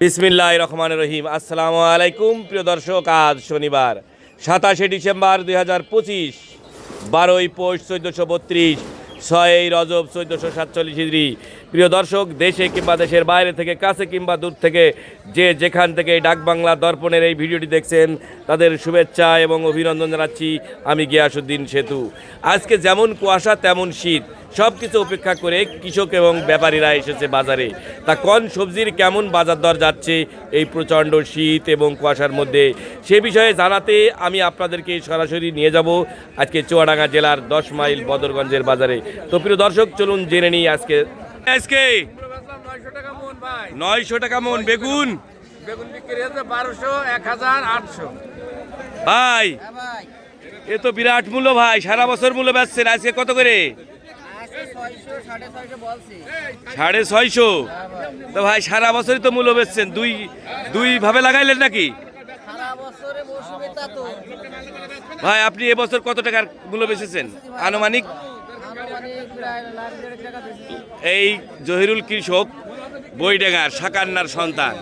বিসমিল্লাহ রহমান রহিম। আসসালামু আলাইকুম, প্রিয় দর্শক, আজ শনিবার, সাতাশে ডিসেম্বর দুই হাজার পঁচিশ, বারোই পৌষ চোদ্দোশো বত্রিশ, ছয়ই রজব চোদ্দোশো সাতচল্লিশ ইদ্রি প্রিয় দর্শক, দেশে কিংবা দেশের বাইরে থেকে, কাছে কিংবা দূর থেকে যে যেখান থেকে এই ডাকবাংলা দর্পণের এই ভিডিওটি দেখছেন, তাদের শুভেচ্ছা এবং অভিনন্দন জানাচ্ছি আমি গিয়াসুদ্দিন সেতু। আজকে যেমন কুয়াশা, তেমন শীত। সব কিছু উপেক্ষা করে কৃষক এবং ব্যাপারীরা এসেছে বাজারে। তা কোন সবজির কেমন বাজার দর যাচ্ছে? এই প্রচণ্ড শীত এবং কুয়াশার মধ্যে। সে বিষয়ে জানাতে আমি আপনাদেরকে সরাসরি নিয়ে যাব আজকে চুয়াডাঙ্গা জেলার দশ মাইল বদরগঞ্জের বাজারে। তো প্রিয় দর্শক, চলুন জেনে নিই আজকে আজকে? নয়শো টাকা মন বেগুন? বেগুন বিক্রি হচ্ছে বারোশো এক হাজার আটশো। ভাই এ তো বিরাট মূল্য ভাই। সারা বছর মূল্য বেচছেন। আজকে কত করে? সাড়ে ছয়শো তো ভাই সারা বছরই তো মূল্য বেচছেন। দুই দুই ভাবে লাগাইলেন নাকি? ভাই আপনি এবছর কত টাকার মূল্য বেচেছেন? আনুমানিক? এই জহিরুল কৃষক বইডেঙ্গার সাকান্নার সন্তান।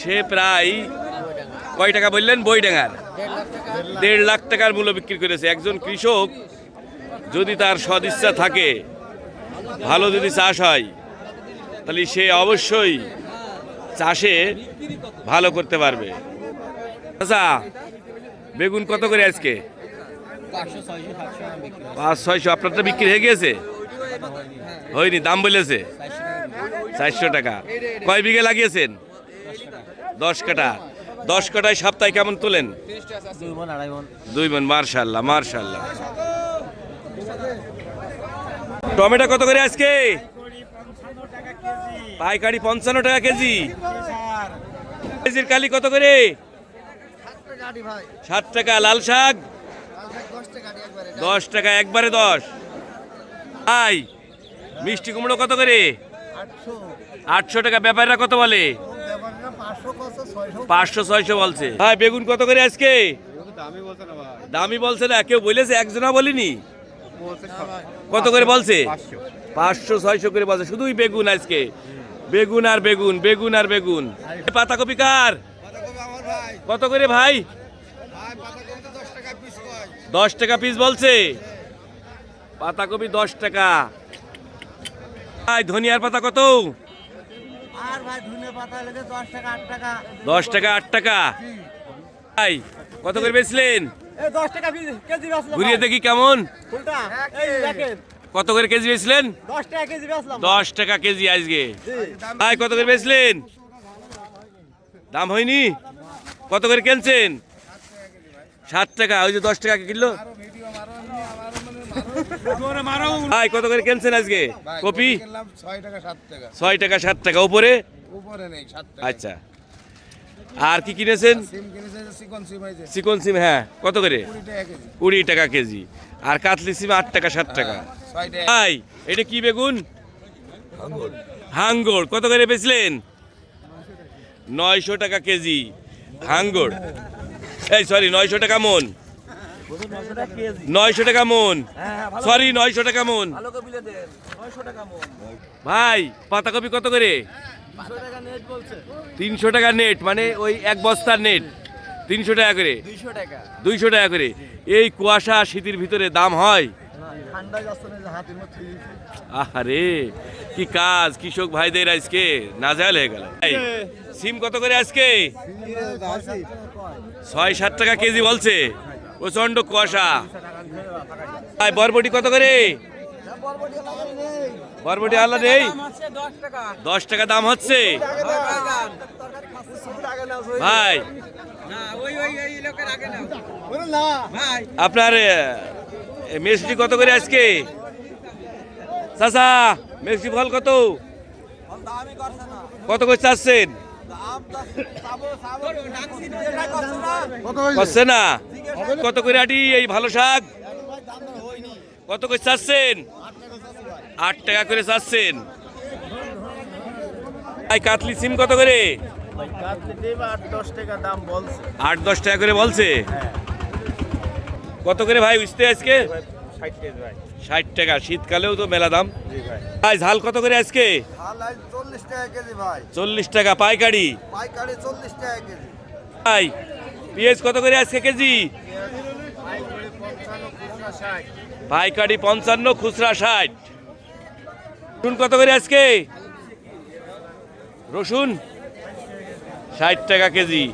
সে প্রায় কয় টাকা বললেন? বইডেঙ্গার। দেড় লাখ টাকার মূল্য বিক্রি করেছে। একজন কৃষক যদি তার সদিচ্ছা থাকে ভালো যদি চাষ হয় তাহলে সে অবশ্যই চাষে ভালো করতে পারবে। আচ্ছা বেগুন কত করে আজকে? পাঁচ ছয়শো। আপনার তো বিক্রি হয়ে গিয়েছে? হয়নি দাম বলেছে। চারশো টাকা। কয় বিঘে লাগিয়েছেন? দশ কাটা দশ কাটায় সপ্তাহে কেমন তোলেন? দুই মন মার্শাল্লাহ মার্শাল্লাহ। টমেটো কত করে আজকে? পাইকারি পঞ্চান্ন টাকা কেজি। কেজির কালি কত করে? সাত টাকা লাল শাক? দশ টাকা একবারে দশ। আই মিষ্টি কুমড়ো কত করে? আটশো। টাকা। ব্যাপারীরা কত বলে? পাঁচশো ছয়শো। বলছে। ভাই বেগুন কত করে আজকে? দামি বলছে না কেউ বলেছে একজনা বলিনি? কত করে বলছে? পাঁচশো। ছয়শো করে বলছে শুধুই বেগুন আজকে। বেগুন আর বেগুন বেগুন আর বেগুন। পাতাকপি কার? কত করে ভাই? দশ টাকা পিস বলছে? পাতাকপি দশ টাকা। ভাই ধনিয়ার পাতা কত? আর ভাই ধনে পাতা লেগে দশ টাকা আট টাকা। ভাই কত করে বেচলেন? ঘুরিয়ে দেখি কেমন? ফুলটা এই দেখেন। কত করে কেজি বেচলেন? দশ টাকা কেজি বেচলাম দশ টাকা কেজি আজকে। ভাই কত করে বেচলেন? দাম হয়নি? কত করে কিনছেন? সাত টাকা ওই যে দশ টাকা কিলো ভাই কত করে কিনছেন আজকে? কপি? ছয় টাকা সাত টাকা। উপরে? উপরে নেই সাত টাকা। আচ্ছা। আর কি কিনেছেন? চিকন সিম হ্যাঁ। কত করে? কুড়ি টাকা কেজি। কুড়ি টাকা কেজি। আর কাতলি সিম আট টাকা সাত টাকা। ভাই এটা কি বেগুন? হাঙ্গর। কত করে বেচলেন? নয়শো টাকা কেজি। হাঙ্গর। এই সরি নয়শো টাকা মন। নয়শো টাকা মন। সরি নয়শো টাকা মন। ভালো কপিলে দেন। নয়শো টাকা মন। ভাই পাতাকপি কত করে? দুশো টাকা নেট তিনশো টাকা নেট মানে ওই এক বস্তার নেট তিনশো টাকা করে। দুইশো টাকা। করে। এই কুয়াশা শীতের ভিতরে দাম হয়? আরে কি কাজ কৃষক ভাইদের আজকে? নাজাল হয়ে গেল। সিম কত করে আজকে? ছয় সাত টাকা কেজি বলছে। প্রচণ্ড কুয়াশা। ভাই, বরবটি কত করে? বরবটি আল্লাহ নেই দশ টাকা দাম হচ্ছে। ভাই, আপনার মিষ্টি কত করে আজকে? চাচা মিষ্টি ফল কত? কত করে চাচ্ছেন? করছে না? কত করে আটি এই ভালো শাক? কত করে চাচ্ছেন? আট টাকা করে চাচ্ছেন। এই কাতলি সিম কত করে? আট দশ টাকা করে বলছে। কত করে ভাই উঠতে আজকে? ষাট টাকা। শীতকালেও তো মেলা দাম। ভাই। ঝাল কত করে আজকে? চল্লিশ টাকা কেজি ভাই। চল্লিশ টাকা পাইকারি। পাইকারি চল্লিশ টাকা কেজি। ভাই পেঁয়াজ কত করে আজকে কেজি? পাইকারি পঞ্চান্ন খুচরা ষাট। রসুন কত করে আজকে? রসুন ষাট টাকা কেজি।